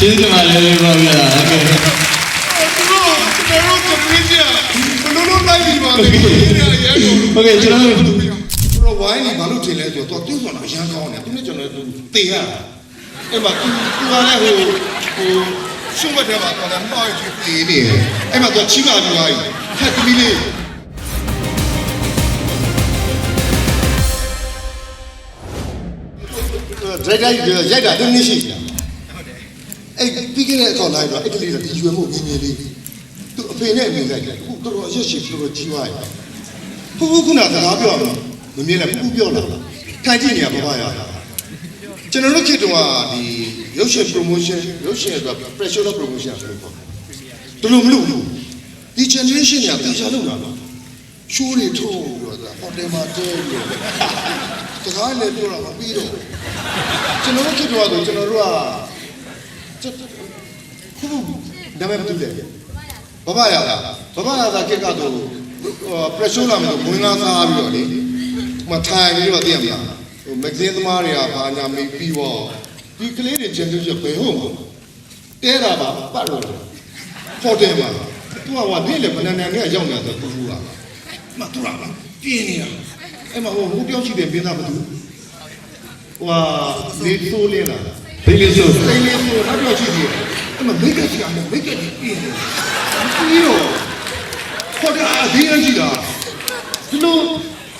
ကျေးဇူးတင်ပါတယ်ပါဗျာဟုတ်ကဲ့သူတို့ကျွန်တော်တို့ကမင်းကြီးဘလို့လို့လိုက်ပြီးပါလေရဲရဲကိုဟုတ်ကဲ့ကျွန်တော်တို့သူတို့ဝိုင်းနေဘာလို့ထင်လဲဆိုတော့သူ့ဆိုတာအရန်ကောင်းတယ်သူနဲ့ကျွန်တော်တို့တေရအဲ့မှာသူသူကလည်းဟိုဟိုရှုံးမတဲ့မှာတော့မောက်ကြီးတေးနေတယ်အဲ့မှာသူချီပါပြီးသွားပြီဟဲ့သမီးလေးဒရိုက်တာရိုက်တာတင်းနေရှိတယ် အဲ့ပြီးခဲ့တဲ့အကောင်လိုက်တော့အဲ့ကလေးတော့ဒီရွယ်မှုငင်းငင်းလေးသူအဖေနဲ့အမေလိုက်တယ်ခုတော်တော်အရက်ရှိတော်တော်ကြီးသွားပြီဖူးဖူးခုနစကားပြောမှာမမြင်နဲ့ဖူးဖူးပြောလာတာခိုင်ကြည့်နေရဘာမှရတာကျွန်တော်တို့ခေတ္တကဒီရုပ်ရှင် promotion ရုပ်ရှင်အတွက် pressure promotion ဆိုလို့ပေါ့တော်တော်မလို့ဘူးဒီ generation ကတေချာလုပ်တာပါရှိုးတွေထုတ်ပြီးတော့ဟိုတယ်မှာတဲပြီးတော့စကားလည်းပြောတာမပြီးတော့ကျွန်တော်တို့ခေတ္တကတော့ကျွန်တော်တို့က ခုဒါမဲ့မတူတယ်ဘဘရတာဘဘရတာကက်ကတော့ပရက်ရှောလာမယ်ဝင်လာစားပြီးတော့လေမထိုင်ပြီးတော့တည်ရမှာဟိုမဂဇင်းသမားတွေကဘာညာမေးပြီးတော့ဒီကလေးတွေဂျန်တူရဘယ်ဟုတ်မှာတဲတာပါပတ်တော့ဟိုတယ်မှာသူကဟာနေ့လေဘဏ္ဍာနယ်ကရောက်နေတာသူကမတူတာပြင်းနေတာအဲ့မှာဟိုဟိုတယောက်ရှိတယ်ပြင်းတာမတူဟိုဟာလေဆိုးလင်းလာ ဒီလေးဆိုစိတ်လေးဆိုတော့တော့ရှိသေးတယ်အဲ့မှာမိတ်ကကြီးအောင်မိတ်ကကြီးပြင်းတယ်ပြီးတော့ခေါ်တာအသေးအကြီးတာဒီလို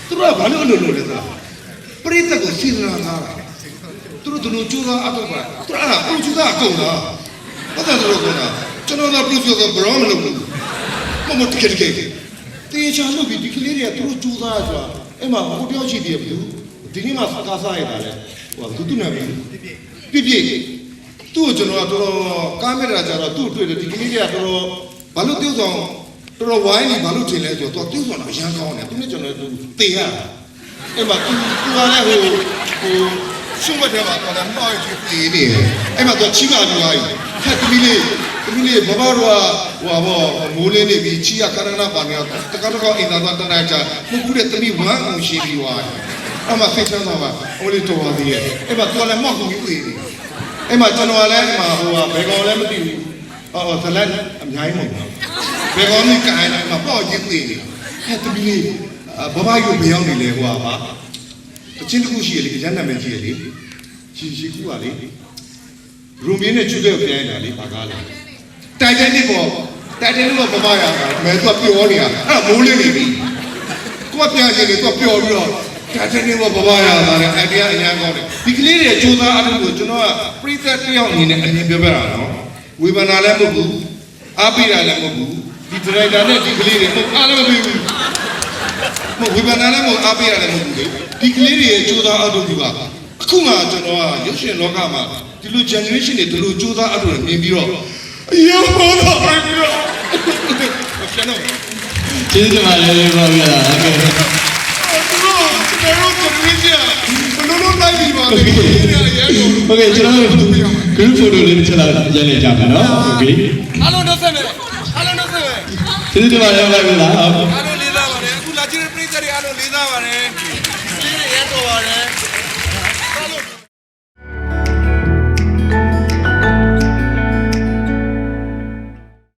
သူတို့ကဘာလို့လို့လို့လဲဆိုတာပရိသတ်ကိုစီစဉ်လာတာသူတို့ဒီလိုကြိုးစားအတော့ပါသူတို့အဲ့ဒါပရိုဂျူဆာအကုန်လားဘာသာတို့ကုန်လားကျွန်တော်ကပရိုဂျူဆာဘရောမလုပ်ဘူးမမတကယ်တကယ်တေချာလို့ဒီကလေးတွေကသူတို့ကြိုးစားရဆိုတာအဲ့မှာဟိုတယောက်ရှိသေးတယ်ဘူးဒီနေ့မှစကားစားရတာလေဟိုကသူသူနာမည် ပြပြသူ့ကိုကျွန်တော်ကတော်တော်ကားမက်တာကြတော့သူ့တွေ့တယ်ဒီကလေးတွေကတော်တော်ဘာလို့ tiêu ဆောင်တော်တော်ဝိုင်းနေဘာလို့ထင်လဲဆိုတော့သူက tiêu ဆောင်တာအရန်ကောင်းတယ်သူနဲ့ကျွန်တော်တို့တေရတာအဲ့မှာသူသူကလည်းဟိုဟိုရှုံးမတဲ့မှာတော့လည်းမောက်ကြီးတေးနေတယ်အဲ့မှာသူချီပါပြီးသွားပြီဟဲ့သမီးလေးသမီးလေးဘဘတို့ကဟိုဘောမိုးလင်းနေပြီချီရကရဏပါနေတော့တကားတကားအိမ်သာတော့တန်းချာမကူတဲ့သမီးဝမ်းအောင်ရှိပြီးသွားတယ် အဲ့မှာဖိတ်ဆန်းသွားပါဟိုလေးတော်ပါသေးရဲ့အဲ့မှာသူကလည်းမောက်ကူကြီးပြေးနေအဲ့မှာကျွန်တော်ကလည်းအဲ့မှာဟိုကဘယ်ကောင်လည်းမသိဘူးအော်အော်ဇလန်အများကြီးမဟုတ်ဘူးဘယ်ကောင်ကြီးကိုင်းလိုက်မှာပေါ့ကြီးပြေးနေဟဲ့သမီးလေးဘဘယူမရောက်နေလေဟိုပါအချင်းတစ်ခုရှိရလေကျန်နာမည်ကြီးရလေရှိရှိခုပါလေရူမင်းနဲ့ချွတ်တဲ့ပြန်လာလေပါကားလေတိုင်တန်နစ်ပေါ်တိုင်တန်နစ်ပေါ်ဘဘရတာမဲသူကပျော်နေတာအဲ့မိုးလေးနေပြီကိုကပြန်ချင်တယ်သူကပျော်ပြီးတော့ တိုင်တန်နစ်ပေါ်ဘဘရတာလေအိုင်ဒီယာအများကောင်းတယ်ဒီကလေးတွေစူးစမ်းအားထုတ်လို့ကျွန်တော်ကပရိသတ်တစ်ယောက်အနေနဲ့အမြင်ပြောပြတာနော်ဝေဖန်တာလည်းမဟုတ်ဘူးအားပေးတာလည်းမဟုတ်ဘူးဒီဒရိုက်တာနဲ့ဒီကလေးတွေအားလည်းမပေးဘူးမဟုတ်ဝေဖန်တာလည်းမဟုတ်အားပေးရတယ်မဟုတ်ဘူးလေဒီကလေးတွေရဲ့ကြိုးစားအထုတ်ကအခုမှကျွန်တော်ကရုပ်ရှင်လောကမှာဒီလို generation တွေဒီလိုကြိုးစားအထုတ်မြင်ပြီးတော့အယောဟောတော့ပြီးတော့ကျွန်တော်ကျေးဇူးတင်ပါတယ်ပါဗျာဟုတ်ကဲ့သူတို့ကျွန်တော်တို့ကမင်းကြီးဘလို့ လို့လိုက်ပြီးပါလေရဲရဲကိုဟုတ်ကဲ့ကျွန်တော်တို့ group photo လေးတစ်ချက်လောက်ရိုက်လိုက်ကြမယ်နော်ဟုတ်ကဲ့အားလုံးတော့ဆက်မယ်အားလုံးတော့ဆက်မယ်ကျေးဇူးတင်ပါတယ်ပါဗျာအားလုံးလေးစားပါတယ်အခုလာကြည့်တဲ့ပရိသတ်တွေအားလုံးလေးစားပါတယ်ကျေးဇူးရဲတော်ပါတယ်